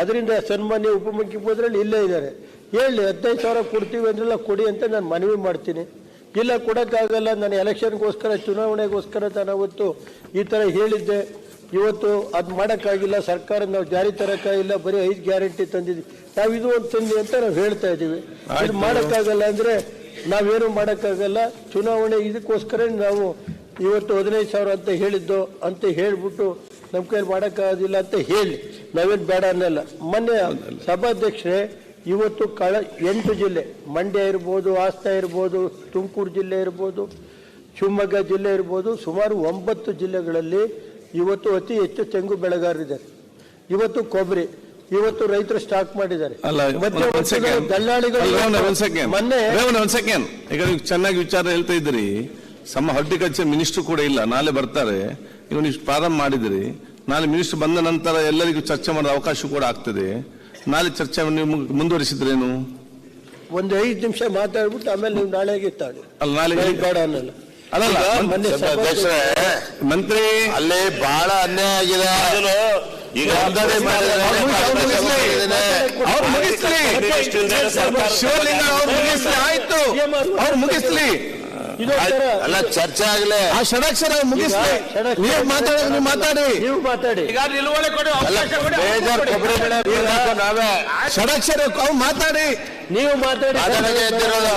ಅದರಿಂದ ಸನ್ಮಾನ್ಯ ಉಪಮುಖ್ಯಮಂತ್ರಿಗಳು ಇಲ್ಲೇ ಇದ್ದಾರೆ. ಹೇಳಿ ಹದಿನೈದು ಸಾವಿರ ಕೊಡ್ತೀವಿ ಅಂದ್ರೆಲ್ಲ ಕೊಡಿ ಅಂತ ನಾನು ಮನವಿ ಮಾಡ್ತೀನಿ. ಇಲ್ಲ ಕೊಡೋಕ್ಕಾಗಲ್ಲ ನಾನು ಎಲೆಕ್ಷನ್ಗೋಸ್ಕರ ಚುನಾವಣೆಗೋಸ್ಕರ ನಾನು ಅವತ್ತು ಈ ಥರ ಹೇಳಿದ್ದೆ. ಇವತ್ತು ಅದು ಮಾಡೋಕ್ಕಾಗಿಲ್ಲ ಸರ್ಕಾರ ನಾವು ಜಾರಿ ತರೋಕ್ಕಾಗಿಲ್ಲ ಬರೀ ಐದು ಗ್ಯಾರಂಟಿ ತಂದಿದ್ವಿ. ನಾವು ಇದು ಒಂದು ತಂದಿ ಅಂತ ನಾವು ಹೇಳ್ತಾ ಇದ್ದೀವಿ. ಇದು. ಮಾಡೋಕ್ಕಾಗಲ್ಲ ಅಂದರೆ ನಾವೇನು ಮಾಡೋಕ್ಕಾಗಲ್ಲ ಚುನಾವಣೆ ಇದಕ್ಕೋಸ್ಕರ ನಾವು ಇವತ್ತು ಹದಿನೈದು ಸಾವಿರ ಅಂತ ಹೇಳಿದ್ದು ಅಂತ ಹೇಳ್ಬಿಟ್ಟು ನಮ್ಮ ಕೈಯಲ್ಲಿ ಮಾಡೋಕ್ಕಾಗೋದಿಲ್ಲ ಅಂತ ಹೇಳಿ. ನಾವೇನು ಬೇಡ ಅನ್ನಲ್ಲ. ಮೊನ್ನೆ ಸಭಾಧ್ಯಕ್ಷರೇ ಇವತ್ತು ಕಳ ಎಂಟು ಜಿಲ್ಲೆ ಮಂಡ್ಯ ಇರ್ಬೋದು ಆಸ್ತಾ ಇರ್ಬೋದು ತುಮಕೂರು ಜಿಲ್ಲೆ ಇರ್ಬೋದು ಶಿವಮೊಗ್ಗ ಜಿಲ್ಲೆ ಇರ್ಬೋದು ಸುಮಾರು ಒಂಬತ್ತು ಜಿಲ್ಲೆಗಳಲ್ಲಿ ಇವತ್ತು ಅತಿ ಹೆಚ್ಚು ತೆಂಗು ಬೆಳೆಗಾರರಿದ್ದಾರೆ ಇವತ್ತು ಕೊಬ್ಬರಿ ಇವತ್ತು ರೈತರು ಸ್ಟಾಕ್ ಮಾಡಿದ್ದಾರೆ. ಅಲ್ಲ ಮತ್ತೆ ದಲ್ಲಾಳಿಗಳು ಒಂದ್ ಸೆಕೆಂಡ್ ಮೊನ್ನೆ ಸೆಕೆಂಡ್ ಈಗ ನೀವು ಚೆನ್ನಾಗಿ ವಿಚಾರ ಹೇಳ್ತಾ ಇದ್ರಿ ಸಮ ಹಾರ್ಟಿಕಲ್ಚರ್ ಮಿನಿಸ್ಟರ್ ಕೂಡ ಇಲ್ಲ ನಾಳೆ ಬರ್ತಾರೆ. ಈಗ ನೀವು ಪ್ರಾರಂಭ ಮಾಡಿದಿರಿ ನಾಳೆ ಮಿನಿಸ್ಟರ್ ಬಂದ ನಂತರ ಎಲ್ಲರಿಗೂ ಚರ್ಚೆ ಮಾಡೋ ಅವಕಾಶ ಕೂಡ ಆಗ್ತದೆ. ನಾಳೆ ಚರ್ಚೆ ನೀವು ಮುಂಗ್- ಮುಂದುವರಿಸಿದ್ರೇನು? ಒಂದು ಐದು ನಿಮಿಷ ಮಾತಾಡ್ಬಿಟ್ಟು ಆಮೇಲೆ ನೀವು ನಾಳೆ ಅಲ್ಲ ನಾಳೆ ನಾಳೆ ಬೇಡ ಅನ್ನಲ್ಲ. ಅಲ್ಲಲ್ಲ, ಮಂತ್ರಿ ಅಲ್ಲಿ ಬಹಳ ಅನ್ಯಾಯ ಆಗಿದೆ. ಈಗ ಮುಗಿಸ್ಲಿ. ಆಯ್ತು. ಅವ್ರು ಮುಗಿಸ್ಲಿ. ಅಲ್ಲ ಚರ್ಚೆ ಆಗ್ಲಿ. ಆ ಷಡಕ್ಷರ ಮುಗಿಸ್ಲಿ. ಈಗ ನೀವು ಮಾತಾಡಿ. ನೀವು ಮಾತಾಡಿ. ಕೊಡಿ ಮಾತಾಡಿ ಕೊಡಿ ಬೇಜಾರ್ ಕೊಬ್ಬರಿ ಬೆಳೆ ಬೆಳೆಯೋದು ನಾವೇ. ಷಡಕ್ಷರ ಮಾತಾಡಿ. ನೀವು ಮಾತಾಡಿ ಎದ್ದಿರೋದು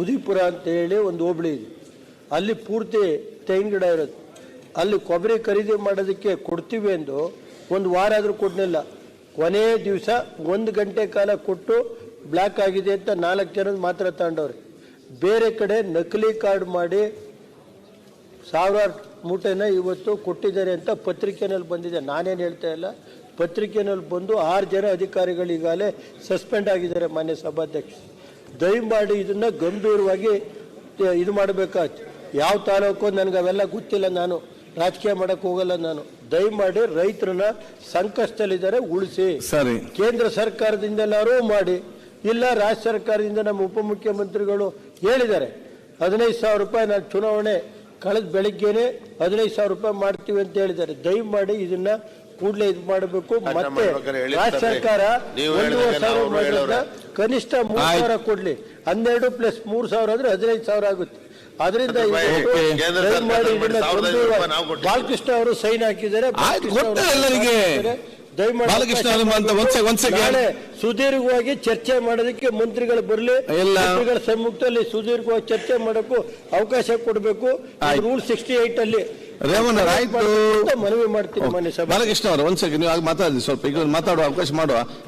ಉದಿಪುರ ಅಂತ ಹೇಳಿ ಒಂದು ಹೋಬಳಿ ಇದೆ. ಅಲ್ಲಿ ಪೂರ್ತಿ ತೆಂಗಿನ ಗಿಡ ಇರೋದು ಅಲ್ಲಿ ಕೊಬ್ಬರಿ ಖರೀದಿ ಮಾಡೋದಕ್ಕೆ ಕೊಡ್ತೀವಿ ಎಂದು ಒಂದು ವಾರ ಆದರೂ ಕೊಡಲಿಲ್ಲ. ಕೊನೆಯ ದಿವಸ ಒಂದು ಗಂಟೆ ಕಾಲ ಕೊಟ್ಟು ಬ್ಲ್ಯಾಕ್ ಆಗಿದೆ ಅಂತ ನಾಲ್ಕು ಜನ ಮಾತ್ರ ತಗೊಂಡವ್ರೆ. ಬೇರೆ ಕಡೆ ನಕಲಿ ಕಾರ್ಡ್ ಮಾಡಿ ಸಾವಿರಾರು ಮೂಟೆನ ಇವತ್ತು ಕೊಟ್ಟಿದ್ದಾರೆ ಅಂತ ಪತ್ರಿಕೆನಲ್ಲಿ ಬಂದಿದೆ. ನಾನೇನು ಹೇಳ್ತಾ ಇಲ್ಲ. ಪತ್ರಿಕೆನಲ್ಲಿ ಬಂದು ಆರು ಜನ ಅಧಿಕಾರಿಗಳು ಈಗಾಗಲೇ ಸಸ್ಪೆಂಡ್ ಆಗಿದ್ದಾರೆ ಮಾನ್ಯ ಸಭಾಧ್ಯಕ್ಷ ದಯಮಾಡಿ ಇದನ್ನು ಗಂಭೀರವಾಗಿ ಇದು ಮಾಡಬೇಕಾಯ್ತು. ಯಾವ ತಾಲೂಕು ನನಗೆ ಅವೆಲ್ಲ ಗೊತ್ತಿಲ್ಲ ನಾನು. ರಾಜಕೀಯ ಮಾಡೋಕ್ಕೆ ಹೋಗಲ್ಲ ನಾನು. ದಯಮಾಡಿ ರೈತರನ್ನ ಸಂಕಷ್ಟದಲ್ಲಿದ್ದಾರೆ ಉಳಿಸಿ. ಸರಿ. ಕೇಂದ್ರ ಸರ್ಕಾರದಿಂದಲಾರೂ ಮಾಡಿ. ಇಲ್ಲ ರಾಜ್ಯ ಸರ್ಕಾರದಿಂದ ನಮ್ಮ ಉಪಮುಖ್ಯಮಂತ್ರಿಗಳು ಹೇಳಿದ್ದಾರೆ ಹದಿನೈದು ಸಾವಿರ ರೂಪಾಯಿ ನಾನು ಚುನಾವಣೆ ಕಳೆದ ಬೆಳಿಗ್ಗೆನೆ ಹದಿನೈದು ಸಾವಿರ ರೂಪಾಯಿ ಮಾಡ್ತೀವಿ ಅಂತ ಹೇಳಿದ್ದಾರೆ. ದಯಮಾಡಿ ಇದನ್ನ ಕೂಡಲೇ ಇದು ಮಾಡಬೇಕು ಮತ್ತೆ ರಾಜ್ಯ ಸರ್ಕಾರ ಒಂದೂವರೆ ಸಾವಿರ. ಕನಿಷ್ಠ ಮೂರು. ಸಾವಿರ ಕೊಡ್ಲಿ. ಹನ್ನೆರಡು ಪ್ಲಸ್ ಮೂರು ಸಾವಿರ ಅಂದ್ರೆ ಹದಿನೈದು ಸಾವಿರ ಆಗುತ್ತೆ. ಅದರಿಂದ ಬಾಲಕೃಷ್ಣ ಅವರು ಸೈನ್ ಹಾಕಿದ್ದಾರೆ ನಾಳೆ ಸುದೀರ್ಘವಾಗಿ ಚರ್ಚೆ ಮಾಡೋದಕ್ಕೆ ಮಂತ್ರಿಗಳು ಬರಲಿ. ಮಂತ್ರಿಗಳ ಸಮ್ಮುಖದಲ್ಲಿ ಸುದೀರ್ಘವಾಗಿ ಚರ್ಚೆ ಮಾಡೋಕ್ಕೂ ಅವಕಾಶ ಕೊಡಬೇಕು. ರೂಲ್ ಸಿಕ್ಸ್ಟಿ ಏಟ್ ಅಲ್ಲಿ ರೇವಣ್ಣ ಆಯ್ತು. ಮನವಿ ಮಾಡ್ತೀನಿ ಬಾಲಕೃಷ್ಣ ಅವರು ಒಂದ್ ಸೆಕೆಂಡ್ ನೀವು ಆಗ ಮಾತಾಡಿ ಸ್ವಲ್ಪ ಈಗ ಮಾತಾಡುವ ಅವಕಾಶ ಮಾಡುವ.